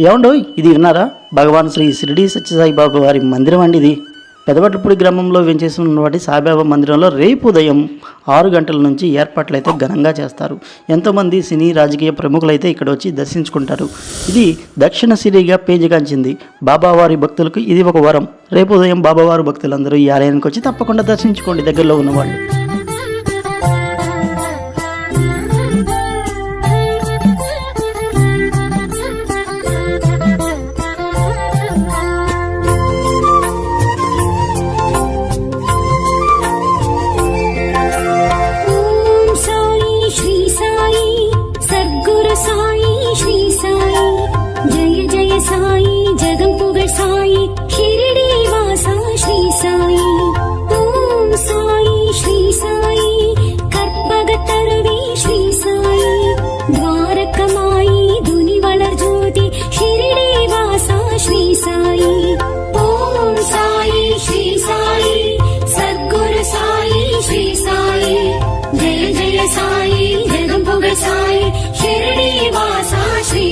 ఏమండో ఇది విన్నారా? భగవాన్ శ్రీ షిరిడి సత్యసాయి బాబు వారి మందిరం అండి ఇది. పెదవట్లపూడి గ్రామంలో వెంచేసి ఉన్నటువంటి సాయిబాబా మందిరంలో రేపు ఉదయం ఆరు గంటల నుంచి ఏర్పాట్లు అయితే ఘనంగా చేస్తారు. ఎంతోమంది సినీ రాజకీయ ప్రముఖులు అయితే ఇక్కడ వచ్చి దర్శించుకుంటారు. ఇది దక్షిణ సిరిగా పేజీగాంచింది. బాబావారి భక్తులకు ఇది ఒక వరం. రేపు ఉదయం బాబావారి భక్తులందరూ ఈ ఆలయానికి వచ్చి తప్పకుండా దర్శించుకోండి. దగ్గరలో ఉన్నవాళ్ళు. சாயி ஜெகம் புகழ் சாயி ஷிரடி வாசா ஸ்ரீ